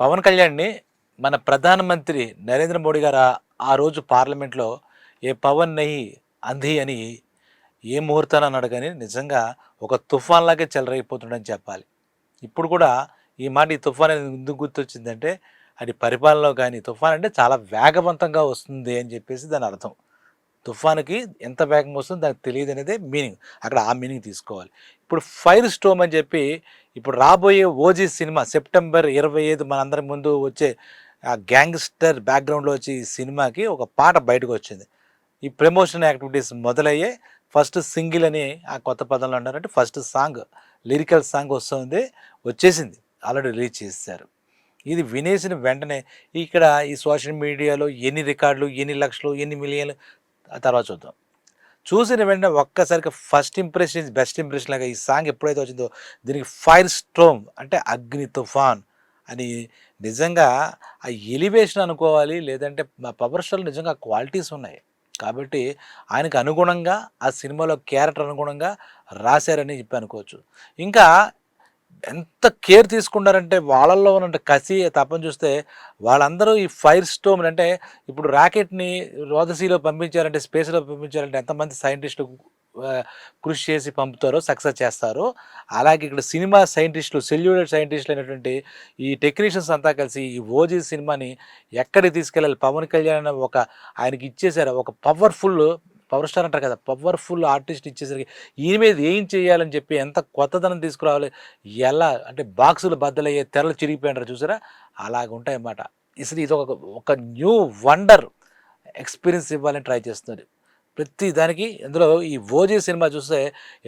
పవన్ కళ్యాణ్ని మన ప్రధానమంత్రి నరేంద్ర మోడీ గారు ఆ- రోజు పార్లమెంట్లో ఏ పవన్ నహి అంధి అని ఏ ముహూర్తాన్ని అన్నాడు కానీ నిజంగా ఒక తుఫాన్లాగే చెలరైపోతుండని చెప్పాలి. ఇప్పుడు కూడా ఈ మాట ఈ తుఫాన్ అనేది ఎందుకు గుర్తొచ్చిందంటే అది పరిపాలనలో కానీ తుఫాన్ అంటే చాలా వేగవంతంగా వస్తుంది అని చెప్పేసి దాని అర్థం. తుఫానుకి ఎంత వేగంగా వస్తుందో దానికి తెలియదు అనేది మీనింగ్. అక్కడ ఆ మీనింగ్ తీసుకోవాలి. ఇప్పుడు ఫైర్ స్టోమ్ అని చెప్పి ఇప్పుడు రాబోయే ఓజీ సినిమా సెప్టెంబర్ ఇరవై ఐదు మనందరి ముందు వచ్చే ఆ గ్యాంగ్స్టర్ బ్యాక్గ్రౌండ్లో వచ్చి ఈ సినిమాకి ఒక పాట బయటకు వచ్చింది. ఈ ప్రమోషన్ యాక్టివిటీస్ మొదలయ్యే ఫస్ట్ సింగిల్ అని ఆ కొత్త పదంలో అన్నారంటే ఫస్ట్ సాంగ్ లిరికల్ సాంగ్ వస్తుంది వచ్చేసింది. ఆల్రెడీ రిలీజ్ చేశారు. ఇది వినేసిన వెంటనే ఇక్కడ ఈ సోషల్ మీడియాలో ఎన్ని రికార్డులు ఎన్ని లక్షలు ఎన్ని మిలియన్లు తర్వాత చూద్దాం. చూసిన వెంటనే ఒక్కసారికి ఫస్ట్ ఇంప్రెషన్ బెస్ట్ ఇంప్రెషన్ లాగా ఈ సాంగ్ ఎప్పుడైతే వచ్చిందో దీనికి ఫైర్ స్టోమ్ అంటే అగ్ని తుఫాన్ అని నిజంగా ఆ ఎలివేషన్ అనుకోవాలి లేదంటే మా పవర్ స్టార్ నిజంగా క్వాలిటీస్ ఉన్నాయి. కాబట్టి ఆయనకు అనుగుణంగా ఆ సినిమాలో క్యారెక్టర్ అనుగుణంగా రాశారని చెప్పి అనుకోవచ్చు. ఇంకా ఎంత కేర్ తీసుకున్నారంటే వాళ్ళల్లో ఉన్న కసి తప్పని చూస్తే వాళ్ళందరూ ఈ ఫైర్ స్టోమ్ అంటే ఇప్పుడు రాకెట్ని రోదసీలో పంపించారంటే స్పేస్లో పంపించారంటే ఎంతమంది సైంటిస్టులు కృషి చేసి పంపుతారో సక్సెస్ చేస్తారో అలాగే ఇక్కడ సినిమా సైంటిస్టులు సెల్యులర్ సైంటిస్టులు అయినటువంటి ఈ టెక్నీషియన్స్ అంతా కలిసి ఈ ఓజీ సినిమాని ఎక్కడికి తీసుకెళ్ళాలి? పవన్ కళ్యాణ్ ఒక ఆయనకి ఇచ్చేసారు ఒక పవర్ఫుల్ పవర్ స్టార్ అంటారు కదా పవర్ఫుల్ ఆర్టిస్ట్ ఇచ్చేసరికి ఈయన మీద ఏం చేయాలని చెప్పి ఎంత కొత్తదనం తీసుకురావాలి ఎలా అంటే బాక్సులు బద్దలయ్యే తెరలు చిరిగిపోయినారు చూసారా? అలాగ ఉంటాయన్నమాట. అసలు ఇది ఒక ఒక న్యూ వండర్ ఎక్స్పీరియన్స్ ఇవ్వాలని ట్రై చేస్తున్నారు. ప్రతి దానికి ఇందులో ఈ ఓజీ సినిమా చూస్తే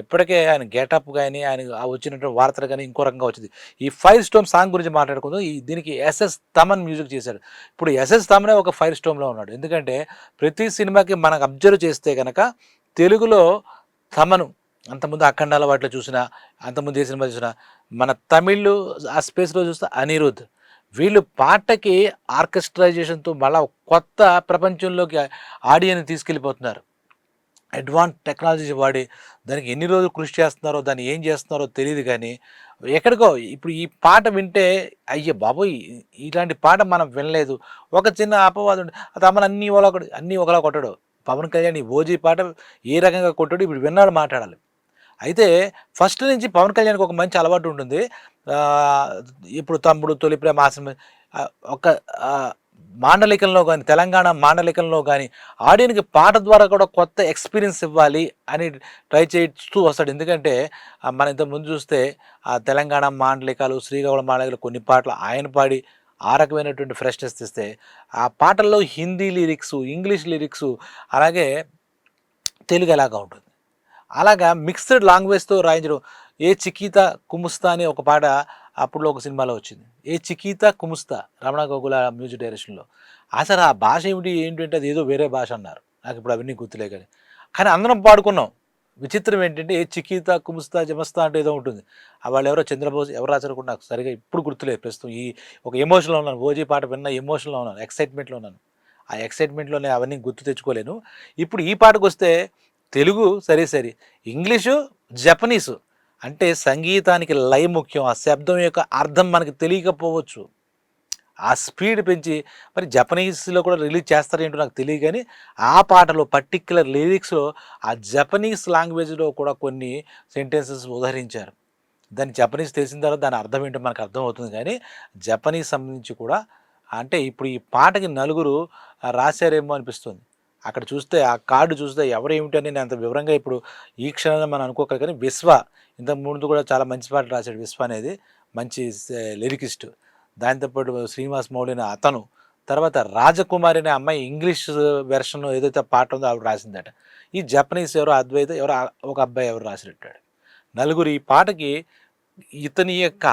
ఇప్పటికే ఆయన గెటప్ కానీ ఆయన ఆ వచ్చినటువంటి వార్తలు కానీ ఇంకో రకంగా వచ్చింది. ఈ ఫైర్ స్టోమ్ సాంగ్ గురించి మాట్లాడుకుందాం. ఈ దీనికి ఎస్ఎస్ తమన్ మ్యూజిక్ చేశాడు. ఇప్పుడు ఎస్ఎస్ తమనే ఒక ఫైర్ స్టోమ్లో ఉన్నాడు. ఎందుకంటే ప్రతి సినిమాకి మనం అబ్జర్వ్ చేస్తే కనుక తెలుగులో తమను అంతకుముందు అఖండాల వాటిలో చూసినా అంతకుముందు ఏ సినిమా చూసినా మన తమిళ్ ఆ స్పేస్లో చూస్తే అనిరుద్. వీళ్ళు పాటకి ఆర్కెస్ట్రైజేషన్తో మళ్ళా కొత్త ప్రపంచంలోకి ఆడియన్ తీసుకెళ్ళిపోతున్నారు. అడ్వాన్స్ టెక్నాలజీ వాడి దానికి ఎన్ని రోజులు కృషి చేస్తున్నారో దాన్ని ఏం చేస్తున్నారో తెలియదు కానీ ఎక్కడికో ఇప్పుడు ఈ పాట వింటే అయ్యే బాబోయ్! ఇలాంటి పాట మనం వినలేదు. ఒక చిన్న అపవాదం తమను అది అన్ని ఒకలా అన్నీ ఒకలా కొట్టాడు. పవన్ కళ్యాణ్ ఈ ఓజీ పాట ఏ రకంగా కొట్టాడు? ఇప్పుడు విన్నాడు మాట్లాడాలి. అయితే ఫస్ట్ నుంచి పవన్ కళ్యాణ్కి ఒక మంచి అలవాటు ఉంటుంది. ఇప్పుడు తమ్ముడు తొలి ప్రేమ ఆశ్రమ ఒక మాండలికంలో కానీ తెలంగాణ మాండలికంలో కానీ ఆడియన్కి పాట ద్వారా కూడా కొత్త ఎక్స్పీరియన్స్ ఇవ్వాలి అని ట్రై చేస్తూ వస్తాడు. ఎందుకంటే మన ఇంత ముందు చూస్తే ఆ తెలంగాణ మాండలికాలు శ్రీకాకుళం మాండలికాలు కొన్ని పాటలు ఆయన పాడి ఆ రకమైనటువంటి ఫ్రెష్నెస్ తెస్తే ఆ పాటల్లో హిందీ లిరిక్స్ ఇంగ్లీష్ లిరిక్స్ అలాగే తెలుగు ఎలాగా ఉంటుంది? అలాగా మిక్స్డ్ లాంగ్వేజ్తో రాయించడం ఏ చికీత కుముస్తా అని ఒక పాట అప్పుడు ఒక సినిమాలో వచ్చింది. ఏ చికీత కుముస్తా రమణ గోగుల మ్యూజిక్ డైరెక్షన్లో. అసలు ఆ భాష ఏమిటి ఏంటంటే అది ఏదో వేరే భాష అన్నారు. నాకు ఇప్పుడు అవన్నీ గుర్తులే కానీ. కానీ అందరం పాడుకున్నాం. విచిత్రం ఏంటంటే ఏ చికీత కుముస్తా జమస్తా అంటే ఏదో ఉంటుంది. వాళ్ళు ఎవరో చంద్రబోస్ ఎవరు రాశారు కూడా నాకు సరిగా ఇప్పుడు గుర్తులేదు ప్రస్తుతం. ఈ ఒక ఎమోషన్లో ఉన్నాను. ఓజీ పాట విన్నా ఎమోషన్లో ఉన్నాను. ఎక్సైట్మెంట్లో ఉన్నాను. ఆ ఎక్సైట్మెంట్లోనే అవన్నీ గుర్తు తెచ్చుకోలేను. ఇప్పుడు ఈ పాటకు వస్తే తెలుగు సరే సరే. ఇంగ్లీషు జపనీసు అంటే సంగీతానికి లయ ముఖ్యం. ఆ శబ్దం యొక్క అర్థం మనకి తెలియకపోవచ్చు. ఆ స్పీడ్ పెంచి మరి జపనీస్లో కూడా రిలీజ్ చేస్తారేంటో నాకు తెలియదు కానీ ఆ పాటలో పర్టిక్యులర్ లిరిక్స్లో ఆ జపనీస్ లాంగ్వేజ్లో కూడా కొన్ని సెంటెన్సెస్ ఉదహరించారు. దాని జపనీస్ తెలిసిన తర్వాత దాని అర్థం ఏంటో మనకు అర్థం అవుతుంది కానీ జపనీస్ సంబంధించి కూడా అంటే ఇప్పుడు ఈ పాటకి నలుగురు రాశారేమో అనిపిస్తుంది. అక్కడ చూస్తే ఆ కార్డు చూస్తే ఎవరు ఏమిటి అని నేను అంత వివరంగా ఇప్పుడు ఈ క్షణంలో మనం అనుకోగలి కానీ విశ్వ ఇంతకు ముందు కూడా చాలా మంచి పాటలు రాశాడు విశ్వ అనేది మంచి లిరికిస్ట్. దాంతోపాటు శ్రీనివాస్ మౌళి అనే అతను తర్వాత రాజకుమారి అనే అమ్మాయి ఇంగ్లీష్ వెర్షన్ ఏదైతే పాట ఉందో ఆవిడ రాసిందట. ఈ జపనీస్ ఎవరో అద్వైత ఎవరో ఒక అబ్బాయి ఎవరు రాసినట్టాడు. నలుగురు ఈ పాటకి ఇతని యొక్క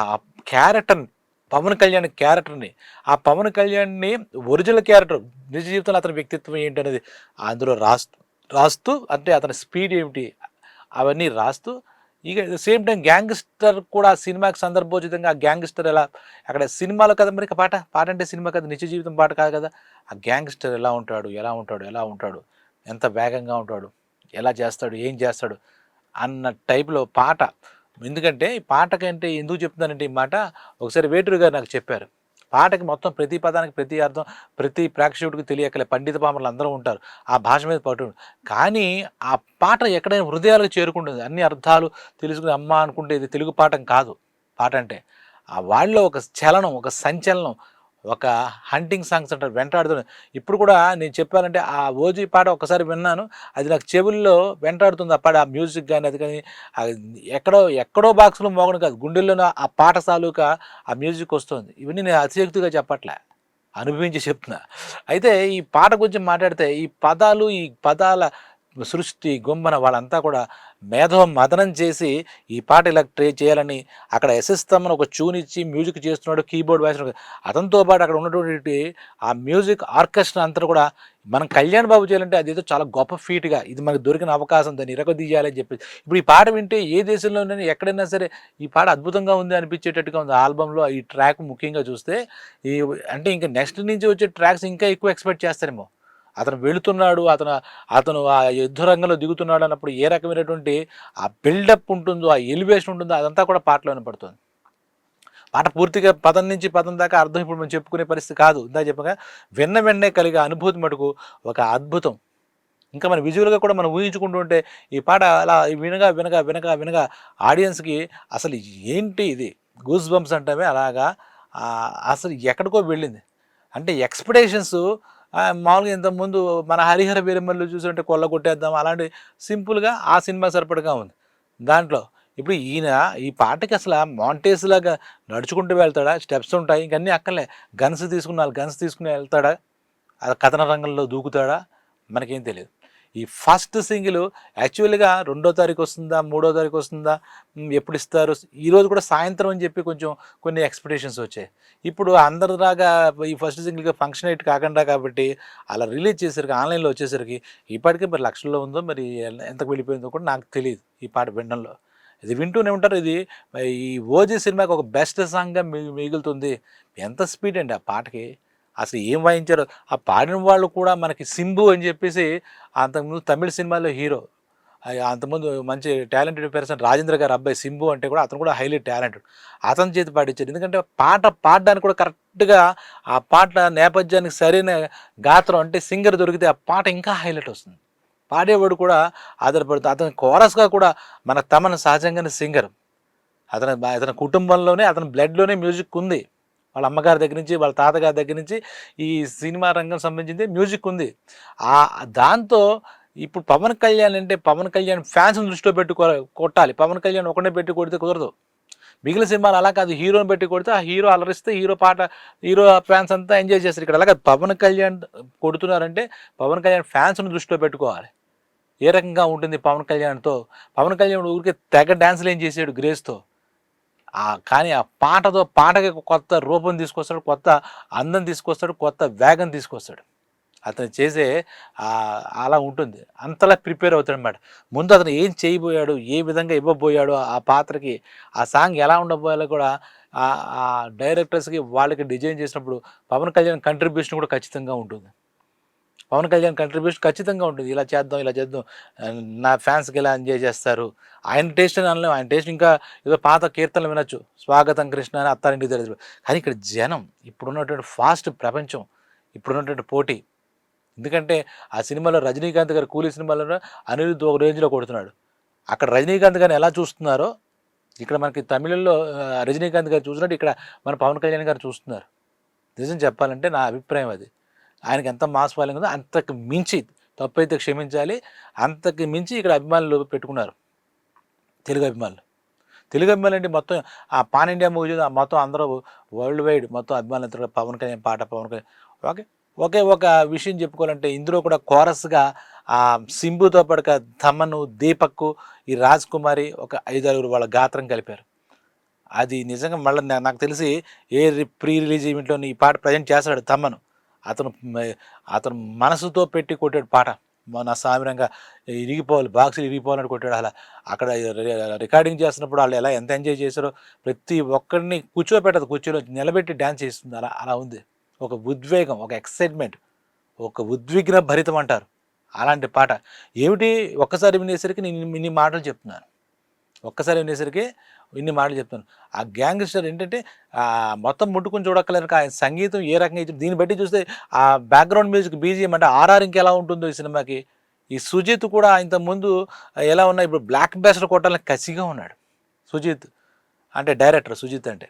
క్యారెక్టర్ పవన్ కళ్యాణ్ క్యారెక్టర్ని. ఆ పవన్ కళ్యాణ్ని ఒరిజినల్ క్యారెక్టర్ నిజ జీవితంలో అతని వ్యక్తిత్వం ఏంటి అనేది అందులో రాస్తూ రాస్తూ అంటే అతని స్పీడ్ ఏమిటి అవన్నీ రాస్తూ ఇక సేమ్ టైం గ్యాంగ్స్టర్ కూడా సినిమాకి సందర్భోచితంగా ఆ గ్యాంగ్స్టర్ ఎలా అక్కడ సినిమాలో కదా మరి పాట పాట అంటే సినిమా కదా నిత్య జీవితం పాట కాదు కదా ఆ గ్యాంగ్స్టర్ ఎలా ఉంటాడు ఎలా ఉంటాడు ఎలా ఉంటాడు ఎంత వేగంగా ఉంటాడు ఎలా చేస్తాడు ఏం చేస్తాడు అన్న టైప్లో పాట ఎందుకంటే ఈ పాట కంటే ఎందుకు చెప్తున్నానంటే ఈ మాట? ఒకసారి వేటూరు గారు నాకు చెప్పారు. పాటకి మొత్తం ప్రతి పదానికి ప్రతి అర్థం ప్రతి ప్రేక్షకుడికి తెలియకలే పండిత పామలు అందరూ ఉంటారు. ఆ భాష మీద పట్టు కానీ ఆ పాట ఎక్కడైనా హృదయాలకు చేరుకుంటుంది. అన్ని అర్థాలు తెలుసుకుని అమ్మ అనుకుంటే ఇది తెలుగు పాఠం కాదు. పాట అంటే ఆ వాళ్ళలో ఒక చలనం ఒక సంచలనం ఒక హంటింగ్ సాంగ్స్ అంటారు వెంటాడుతున్న ఇప్పుడు కూడా నేను చెప్పాలంటే ఆ ఓజీ పాట ఒకసారి విన్నాను. అది నాకు చెవుల్లో వెంటాడుతుంది. ఆ పాట ఆ మ్యూజిక్ కానీ అది కానీ ఎక్కడో ఎక్కడో బాక్స్లో మోగడం కాదు. గుండెల్లోనూ ఆ పాట సాలుక ఆ మ్యూజిక్ వస్తుంది. ఇవన్నీ నేను అతిశక్తిగా చెప్పట్లే. అనుభవించి చెప్తున్నా. అయితే ఈ పాట గురించి మాట్లాడితే ఈ పదాలు ఈ పదాల సృష్టి గుంబన వాళ్ళంతా కూడా మేధో మదనం చేసి ఈ పాట ఇలా ట్రే చేయాలని అక్కడ ఎస్ఎస్తమ్మని ఒక ట్యూన్ ఇచ్చి మ్యూజిక్ చేస్తున్నాడు కీబోర్డ్ వాయిస్తున్నాడు అతనితో పాటు అక్కడ ఉన్నటువంటి ఆ మ్యూజిక్ ఆర్కెస్ట్రా అంతా కూడా మనం కళ్యాణ్ బాబు చేయాలంటే అదేదో చాలా గొప్ప ఫీట్గా ఇది మనకు దొరికిన అవకాశం దాన్ని ఇరగదీయాలని చెప్పేసి. ఇప్పుడు ఈ పాట వింటే ఏ దేశంలోనైనా ఎక్కడైనా సరే ఈ పాట అద్భుతంగా ఉంది అనిపించేటట్టుగా ఉంది. ఆల్బంలో ఈ ట్రాక్ ముఖ్యంగా చూస్తే ఈ అంటే ఇంకా నెక్స్ట్ నుంచి వచ్చే ట్రాక్స్ ఇంకా ఎక్కువ ఎక్స్పెక్ట్ చేస్తారేమో. అతను వెళుతున్నాడు అతను అతను ఆ యుద్ధ రంగంలో దిగుతున్నాడు అన్నప్పుడు ఏ రకమైనటువంటి ఆ బిల్డప్ ఉంటుందో ఆ ఎలివేషన్ ఉంటుందో అదంతా కూడా పాటలో వినపడుతుంది. పాట పూర్తిగా పదం నుంచి పదం దాకా అర్థం ఇప్పుడు మనం చెప్పుకునే పరిస్థితి కాదు. ఇందా చెప్పగా విన్న వెన్నే కలిగే అనుభూతి మటుకు ఒక అద్భుతం. ఇంకా మన విజువల్గా కూడా మనం ఊహించుకుంటూ ఉంటే ఈ పాట అలా వినగా వినగా వినగా వినగా ఆడియన్స్కి అసలు ఏంటి ఇది? గూస్ బంప్స్ అంటామే అలాగా అసలు ఎక్కడికో వెళ్ళింది. అంటే ఎక్స్పెక్టేషన్స్ మామూలుగా ఇంతకుముందు మన హరిహర వీరమల్లు చూసుంటే కొల్ల కొట్టేద్దాం అలాంటి సింపుల్గా ఆ సినిమా సరిపడగా ఉంది. దాంట్లో ఇప్పుడు ఈయన ఈ పాటకి అసలు మాంటేజ్ లాగా నడుచుకుంటూ వెళ్తాడా? స్టెప్స్ ఉంటాయి ఇంకన్నీ అక్కర్లే. గన్స్ తీసుకుని గన్స్ తీసుకుని వెళ్తాడా? అది కథన రంగంలో దూకుతాడా? మనకేం తెలియదు. ఈ ఫస్ట్ సింగిల్ యాక్చువల్గా రెండో తారీఖు వస్తుందా మూడో తారీఖు వస్తుందా ఎప్పుడు ఇస్తారు? ఈ రోజు కూడా సాయంత్రం అని చెప్పి కొంచెం కొన్ని ఎక్స్పెక్టేషన్స్ వచ్చాయి. ఇప్పుడు అందరిలాగా ఈ ఫస్ట్ సింగిల్గా ఫంక్షన్ ఎయిట్ కాకుండా కాబట్టి అలా రిలీజ్ చేసరికి ఆన్లైన్లో వచ్చేసరికి ఇప్పటికే మరి లక్షల్లో ఉందో మరి ఎంతకు వెళ్ళిపోయిందో కూడా నాకు తెలియదు ఈ పాట వినడంలో. ఇది వింటూనే ఉంటారు. ఇది ఈ ఓజీ సినిమాకి ఒక బెస్ట్ సాంగ్గా మిగులుతుంది. ఎంత స్పీడ్ అండి ఆ పాటకి. అసలు ఏం వాయించారు. ఆ పాడిన వాళ్ళు కూడా మనకి సింబు అని చెప్పేసి అంతకుముందు తమిళ సినిమాలో హీరో. అంతకుముందు మంచి టాలెంటెడ్ పర్సన్ రాజేంద్ర గారు అబ్బాయి సింబు అంటే కూడా అతను కూడా హైలీ టాలెంటెడ్. అతని చేతి పాటించారు ఎందుకంటే పాట పాడడానికి కూడా కరెక్ట్గా ఆ పాట నేపథ్యానికి సరైన గాత్రం అంటే సింగర్ దొరికితే ఆ పాట ఇంకా హైలైట్ వస్తుంది. పాడేవాడు కూడా ఆధారపడుతుంది అతను కోరస్గా కూడా మన తమను సహజంగానే సింగర్. అతని అతని కుటుంబంలోనే అతని బ్లడ్లోనే మ్యూజిక్ ఉంది. వాళ్ళ అమ్మగారి దగ్గర నుంచి వాళ్ళ తాతగారి దగ్గర నుంచి ఈ సినిమా రంగం సంబంధించింది మ్యూజిక్ ఉంది. ఆ దాంతో ఇప్పుడు పవన్ కళ్యాణ్ అంటే పవన్ కళ్యాణ్ ఫ్యాన్స్ని దృష్టిలో పెట్టి కొట్టాలి. పవన్ కళ్యాణ్ ఒకటే పెట్టి కొడితే కుదరదు. మిగిలిన సినిమాలు అలా కాదు. హీరోని పెట్టి కొడితే ఆ హీరో అలరిస్తే హీరో పాట హీరో ఫ్యాన్స్ అంతా ఎంజాయ్ చేస్తారు ఇక్కడ. అలా కాదు. పవన్ కళ్యాణ్ కొడుతున్నారంటే పవన్ కళ్యాణ్ ఫ్యాన్స్ను దృష్టిలో పెట్టుకోవాలి. ఏ రకంగా ఉంటుంది పవన్ కళ్యాణ్తో? పవన్ కళ్యాణ్ ఊరికే తెగ డ్యాన్స్లు ఏం చేసాడు గ్రేస్తో? కానీ ఆ పాటతో పాటకి కొత్త రూపం తీసుకొస్తాడు కొత్త అందం తీసుకొస్తాడు కొత్త వేగం తీసుకొస్తాడు. అతను చేసే అలా ఉంటుంది. అంతలా ప్రిపేర్ అవుతాడు అనమాట ముందు అతను ఏం చేయబోయాడు ఏ విధంగా ఇవ్వబోయాడు ఆ పాత్రకి ఆ సాంగ్ ఎలా ఉండబోయాలో కూడా ఆ డైరెక్టర్స్కి వాళ్ళకి డిజైన్ చేసినప్పుడు పవన్ కళ్యాణ్ కంట్రిబ్యూషన్ కూడా ఖచ్చితంగా ఉంటుంది. పవన్ కళ్యాణ్ కంట్రిబ్యూషన్ ఖచ్చితంగా ఉంటుంది. ఇలా చేద్దాం ఇలా చేద్దాం. నా ఫ్యాన్స్కి ఇలా ఎంజాయ్ చేస్తారు ఆయన టేస్ట్ అని అనలేము. ఆయన టేస్ట్ ఇంకా ఏదో పాత కీర్తనలు వినొచ్చు. స్వాగతం కృష్ణ అని అత్తారింటికి తెలుసు కానీ ఇక్కడ జనం ఇప్పుడున్నటువంటి ఫాస్ట్ ప్రపంచం ఇప్పుడున్నటువంటి పోటీ. ఎందుకంటే ఆ సినిమాలో రజనీకాంత్ గారు కూలీ సినిమాలో అనిరుద్ధ్ ఒక రేంజ్లో కొడుతున్నాడు. అక్కడ రజనీకాంత్ గారిని ఎలా చూస్తున్నారో ఇక్కడ మనకి తమిళంలో రజనీకాంత్ గారు చూసినట్టు ఇక్కడ మన పవన్ కళ్యాణ్ గారు చూస్తున్నారు. నిజం చెప్పాలంటే నా అభిప్రాయం అది. ఆయనకి ఎంత మాస్ ఫాలోయింగ్ ఉందో అంతకు మించి తప్పైతే క్షమించాలి. అంతకు మించి ఇక్కడ అభిమానులు పెట్టుకున్నారు. తెలుగు అభిమానులు. తెలుగు అభిమానులు అంటే మొత్తం ఆ పాన్ ఇండియా మూవీ చూసి ఆ మొత్తం అందరూ వరల్డ్ వైడ్ మొత్తం అభిమానులు పవన్ కళ్యాణ్ పాట పవన్ కళ్యాణ్. ఓకే. ఒకే ఒక విషయం చెప్పుకోవాలంటే ఇందులో కూడా కోరస్గా ఆ సింబుతో పడక తమను దీపక్కు ఈ రాజ్ కుమారి ఒక ఐదారుగురు వాళ్ళ గాత్రం కలిపారు. అది నిజంగా మళ్ళీ నాకు తెలిసి ఏ రి- ప్రీ రిలీజ్ ఈవెంట్లో ఈ పాట ప్రజెంట్ చేస్తాడు తమ్మను అతను అతను మనసుతో పెట్టి కొట్టాడు పాట. మన సామిరంగా ఇరిగిపోవాలి బాక్సులు ఇరిగిపోవాలని కొట్టాడు అలా. అక్కడ రి- రికార్డింగ్ చేస్తున్నప్పుడు వాళ్ళు ఎలా ఎంత ఎంజాయ్ చేశారో ప్రతి ఒక్కరిని కూర్చోపెట్టదు కూర్చోలో నిలబెట్టి డ్యాన్స్ చేస్తుంది. అలా అలా ఉంది. ఒక ఉద్వేగం ఒక ఎక్సైట్మెంట్ ఒక ఉద్విగ్న భరితం అంటారు. అలాంటి పాట. ఏమిటి? ఒక్కసారి వినేసరికి నేను ఇన్ని మాటలు చెప్తున్నాను. ఒక్కసారి వినేసరికి ఇన్ని మాటలు చెప్తాను ఆ గ్యాంగ్స్టర్ ఏంటంటే మొత్తం ముట్టుకుని చూడక్కలేదు ఆయన సంగీతం ఏ రకంగా ఇచ్చారు దీన్ని బట్టి చూస్తే ఆ బ్యాక్గ్రౌండ్ మ్యూజిక్ బీజిఎం అంటే ఆర్ఆర్ ఇంకెలా ఉంటుందో ఈ సినిమాకి. ఈ సుజిత్ కూడా ఇంత ముందు ఎలా ఉన్నా ఇప్పుడు బ్లాక్ బెస్టర్ కొట్టాలని కసిగా ఉన్నాడు. సుజిత్ అంటే డైరెక్టర్ సుజిత్ అంటే.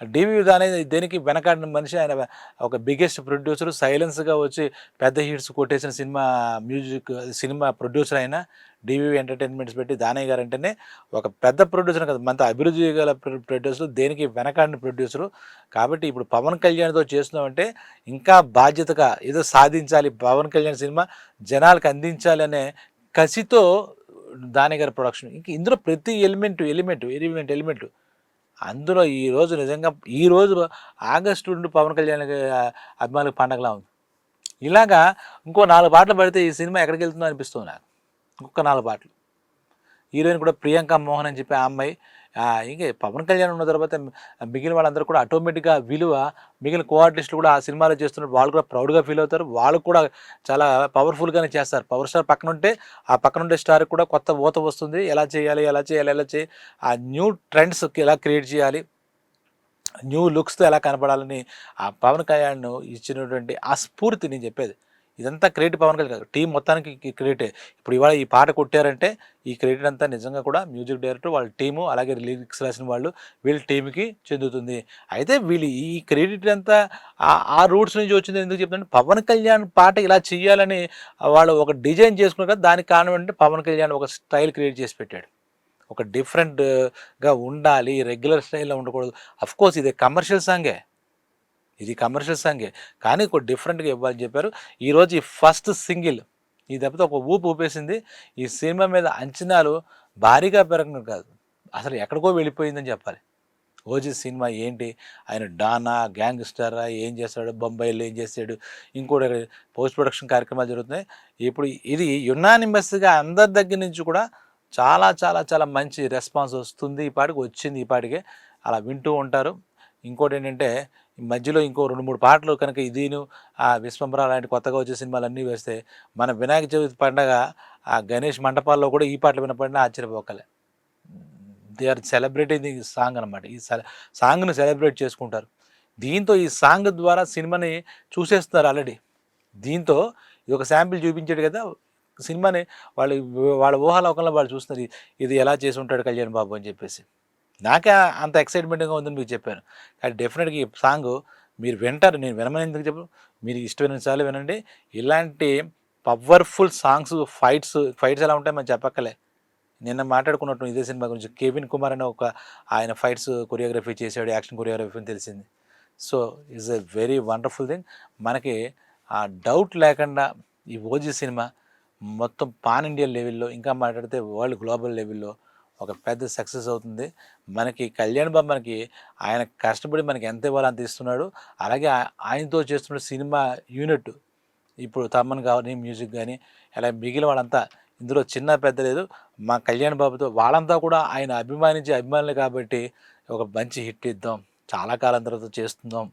డివి అనేది దేనికి వెనకాడిన మనిషి ఆయన ఒక బిగ్గెస్ట్ ప్రొడ్యూసర్ సైలెన్స్గా వచ్చి పెద్ద హిట్స్ కొట్టేసిన సినిమా మ్యూజిక్ సినిమా ప్రొడ్యూసర్ అయినా డివి ఎంటర్టైన్మెంట్స్ పెట్టి దానయ్య గారు అంటేనే ఒక పెద్ద ప్రొడ్యూసర్ కదా. మంత అభివృద్ధి గల ప్రొడ్యూసర్ దేనికి వెనకాడిన ప్రొడ్యూసరు కాబట్టి ఇప్పుడు పవన్ కళ్యాణ్తో చేస్తున్నామంటే ఇంకా బాధ్యతగా ఏదో సాధించాలి. పవన్ కళ్యాణ్ సినిమా జనాలకు అందించాలి అనే కసితో దానయ్య గారి ప్రొడక్షన్ ఇంక ఇందులో ప్రతి ఎలిమెంట్ ఎలిమెంట్ ఎలిమెంట్ ఎలిమెంట్ అందులో ఈ రోజు నిజంగా ఈ రోజు ఆగస్టు నుండి పవన్ కళ్యాణ్ అభిమానులకు పండగలా ఉంది. ఇలాగా ఇంకో నాలుగు పాటలు పడితే ఈ సినిమా ఎక్కడికి వెళ్తుందో అనిపిస్తుంది నాకు. ఇంకొక నాలుగు పాటలు. హీరోయిన్ కూడా ప్రియాంక మోహన్ అని చెప్పి ఆ అమ్మాయి ఇంకే పవన్ కళ్యాణ్ ఉన్న తర్వాత మిగిలిన వాళ్ళందరూ కూడా ఆటోమేటిక్గా విలువ మిగిలిన కోఆర్టిస్టులు కూడా ఆ సినిమాలు చేస్తున్నారు వాళ్ళు కూడా ప్రౌడ్గా ఫీల్ అవుతారు. వాళ్ళు కూడా చాలా పవర్ఫుల్గానే చేస్తారు. పవర్ స్టార్ పక్కన ఉంటే ఆ పక్కన ఉండే స్టార్ కూడా కొత్త ఊత వస్తుంది. ఎలా చేయాలి ఎలా చేయాలి ఎలా చేయాలి ఆ న్యూ ట్రెండ్స్ ఎలా క్రియేట్ చేయాలి న్యూ లుక్స్తో ఎలా కనపడాలని ఆ పవన్ కళ్యాణ్ ఇచ్చినటువంటి ఆ స్ఫూర్తి నేను చెప్పేది. ఇదంతా క్రెడిట్ పవన్ కళ్యాణ్ టీం మొత్తానికి క్రెడిటే. ఇప్పుడు ఇవాళ ఈ పాట కొట్టారంటే ఈ క్రెడిట్ అంతా నిజంగా కూడా మ్యూజిక్ డైరెక్టర్ వాళ్ళ టీము అలాగే లిరిక్స్ రాసిన వాళ్ళు వీళ్ళ టీంకి చెందుతుంది. అయితే వీళ్ళు ఈ క్రెడిట్ అంతా ఆ- ఆ రూట్స్ నుంచి వచ్చింది ఎందుకు చెప్తాను పవన్ కళ్యాణ్ పాట ఇలా చేయాలని వాళ్ళు ఒక డిజైన్ చేసుకున్నారు కదా దానికి కారణం ఏంటంటే పవన్ కళ్యాణ్ ఒక స్టైల్ క్రియేట్ చేసి పెట్టాడు. ఒక డిఫరెంట్గా ఉండాలి రెగ్యులర్ స్టైల్లో ఉండకూడదు. అఫ్కోర్స్ ఇదే ఇది కమర్షియల్ సాంగే. ఇది కమర్షియల్ సాంగే కానీ కొద్ది డిఫరెంట్గా ఇవ్వాలని చెప్పారు. ఈరోజు ఈ ఫస్ట్ సింగిల్ ఈ దెబ్బతో ఒక ఊపు ఊపేసింది. ఈ సినిమా మీద అంచనాలు భారీగా పెరగడం కాదు. అసలు ఎక్కడికో వెళ్ళిపోయిందని చెప్పాలి. ఓజీ సినిమా ఏంటి? ఆయన డానా గ్యాంగ్స్టరా ఏం చేస్తాడు? బొంబాయిలో ఏం చేస్తాడు? ఇంకోటి పోస్ట్ ప్రొడక్షన్ కార్యక్రమాలు జరుగుతున్నాయి. ఇప్పుడు ఇది యునానిమస్గా అందరి దగ్గర నుంచి కూడా చాలా చాలా చాలా మంచి రెస్పాన్స్ వస్తుంది. ఈ పాటికి వచ్చింది ఈ పాటికి. అలా వింటూ ఉంటారు. ఇంకోటి ఏంటంటే మధ్యలో ఇంకో రెండు మూడు పాటలు కనుక ఇదిను ఆ విశ్వంబర లాంటి కొత్తగా వచ్చే సినిమాలు అన్నీ వేస్తే మన వినాయక చవితి పండగ ఆ గణేష్ మంటపాల్లో కూడా ఈ పాటలు వినపడినా ఆశ్చర్యపోకలే. They are celebrating the song అనమాట ఈ సాంగ్ని సెలబ్రేట్ చేసుకుంటారు. దీంతో ఈ సాంగ్ ద్వారా సినిమాని చూసేస్తున్నారు ఆల్రెడీ. దీంతో ఇది ఒక శాంపిల్ చూపించాడు కదా సినిమాని వాళ్ళు వాళ్ళ ఊహాలోకంలో వాళ్ళు చూస్తున్నారు ఇది- ఇది ఎలా చేసి ఉంటాడు కళ్యాణ్ బాబు అని చెప్పేసి. నాకే అంత ఎక్సైట్మెంట్గా ఉందని మీకు చెప్పాను. కానీ డెఫినెట్గా ఈ సాంగ్ మీరు వింటారు నేను వినమని ఎందుకు చెప్పు మీరు ఇష్టమైన సార్లు వినండి. ఇలాంటి పవర్ఫుల్ సాంగ్స్ ఫైట్స్ ఫైట్స్ ఎలా ఉంటాయి మనం చెప్పక్కలే నిన్న మాట్లాడుకున్నట్టు ఇదే సినిమా గురించి కేవిన్ కుమార్ అనే ఒక ఆయన ఫైట్స్ కొరియోగ్రఫీ చేశాడు యాక్షన్ కొరియోగ్రఫీ అని తెలిసింది. So is a very wonderful thing. మనకి ఆ డౌట్ లేకుండా ఈ ఓజీ సినిమా మొత్తం పాన్ ఇండియా లెవెల్లో ఇంకా మాట్లాడితే వరల్డ్ గ్లోబల్ లెవెల్లో ఒక పెద్ద సక్సెస్ అవుతుంది. మనకి కళ్యాణ్ బాబు మనకి ఆయన కష్టపడి మనకి ఎంత ఇవ్వాలో అంత ఇస్తున్నాడు. అలాగే ఆయనతో చేస్తున్న సినిమా యూనిట్ ఇప్పుడు తమ్మన్ కానీ మ్యూజిక్ కానీ అలా మిగిలిన వాళ్ళంతా ఇందులో చిన్న పెద్ద లేదు. మా కళ్యాణ్ బాబుతో వాళ్ళంతా కూడా ఆయన అభిమానించే అభిమానులు కాబట్టి ఒక మంచి హిట్ ఇద్దాం. చాలా కాలం తర్వాత చేస్తుందాం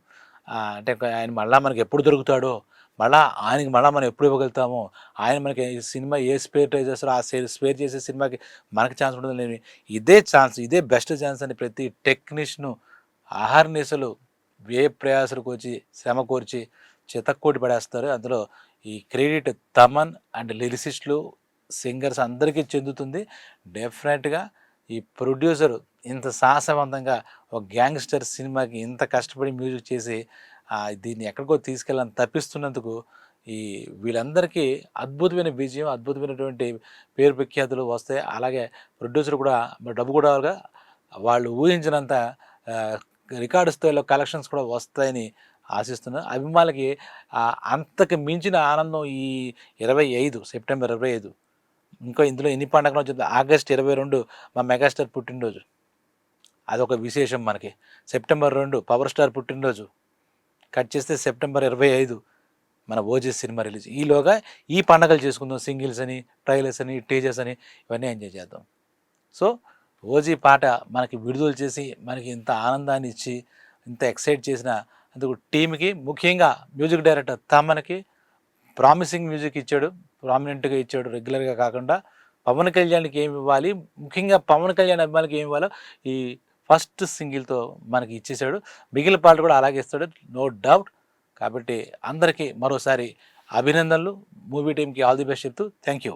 అంటే ఆయన మళ్ళీ మనకి ఎప్పుడు దొరుకుతాడో మళ్ళా ఆయనకి మళ్ళీ మనం ఎప్పుడు ఇవ్వగలుగుతామో ఆయన మనకి సినిమా ఏ స్పేర్ ట్రై చేస్తారో ఆ స్పేర్ చేసే సినిమాకి మనకి ఛాన్స్ ఉంటుంది లేని ఇదే ఛాన్స్ ఇదే బెస్ట్ ఛాన్స్ అని ప్రతి టెక్నీషియను ఆహార్నిసలు ఏ ప్రయాసలకు వచ్చి శ్రమ కోర్చి చితక్కోటి పడేస్తారు. అందులో ఈ క్రెడిట్ తమన్ అండ్ లిరిసిస్టులు సింగర్స్ అందరికీ చెందుతుంది. డెఫినెట్గా ఈ ప్రొడ్యూసర్ ఇంత సాహసవంతంగా ఒక గ్యాంగ్స్టర్ సినిమాకి ఇంత కష్టపడి మ్యూజిక్ చేసి దీన్ని ఎక్కడికో తీసుకెళ్ళని తప్పిస్తున్నందుకు ఈ వీళ్ళందరికీ అద్భుతమైన విజయం అద్భుతమైనటువంటి పేరు ప్రఖ్యాతులు వస్తాయి. అలాగే ప్రొడ్యూసర్ కూడా మరి డబ్బు కూడా వాళ్ళు ఊహించినంత రికార్డు స్థాయిలో కలెక్షన్స్ కూడా వస్తాయని ఆశిస్తున్నాను అభిమానులకి అంతకు మించిన ఆనందం ఈ ఇరవై ఐదు సెప్టెంబర్ ఇరవై ఐదు. ఇంకా ఇందులో ఎన్ని పండుగలు వచ్చింది ఆగస్ట్ ఇరవై రెండు మా మెగాస్టార్ పుట్టినరోజు. అదొక విశేషం మనకి. సెప్టెంబర్ రెండు పవర్ స్టార్ పుట్టినరోజు. కట్ చేస్తే సెప్టెంబర్ ఇరవై ఐదు మన ఓజీ సినిమా రిలీజ్. ఈలోగా ఈ పండగలు చేసుకుందాం సింగిల్స్ అని ట్రైలర్స్ అని టీజర్స్ అని ఇవన్నీ ఎంజాయ్ చేద్దాం. సో ఓజీ పాట మనకి విడుదల చేసి మనకి ఇంత ఆనందాన్ని ఇచ్చి ఇంత ఎక్సైట్ చేసిన అందుకు టీంకి ముఖ్యంగా మ్యూజిక్ డైరెక్టర్ తమ్మనికి ప్రామిసింగ్ మ్యూజిక్ ఇచ్చాడు ప్రామినెంట్గా ఇచ్చాడు రెగ్యులర్గా కాకుండా. పవన్ కళ్యాణ్కి ఏమి ఇవ్వాలి? ముఖ్యంగా పవన్ కళ్యాణ్ అభిమానికి ఏమి ఇవ్వాలో ఈ ఫస్ట్ సింగిల్తో మనకి ఇచ్చేసాడు. మిగిలిన పాటలు కూడా అలాగే ఇస్తాడు. నో డౌట్ కాబట్టి అందరికీ మరోసారి అభినందనలు. మూవీ టీంకి ఆల్ ది బెస్ట్ చెప్తూ థ్యాంక్ యూ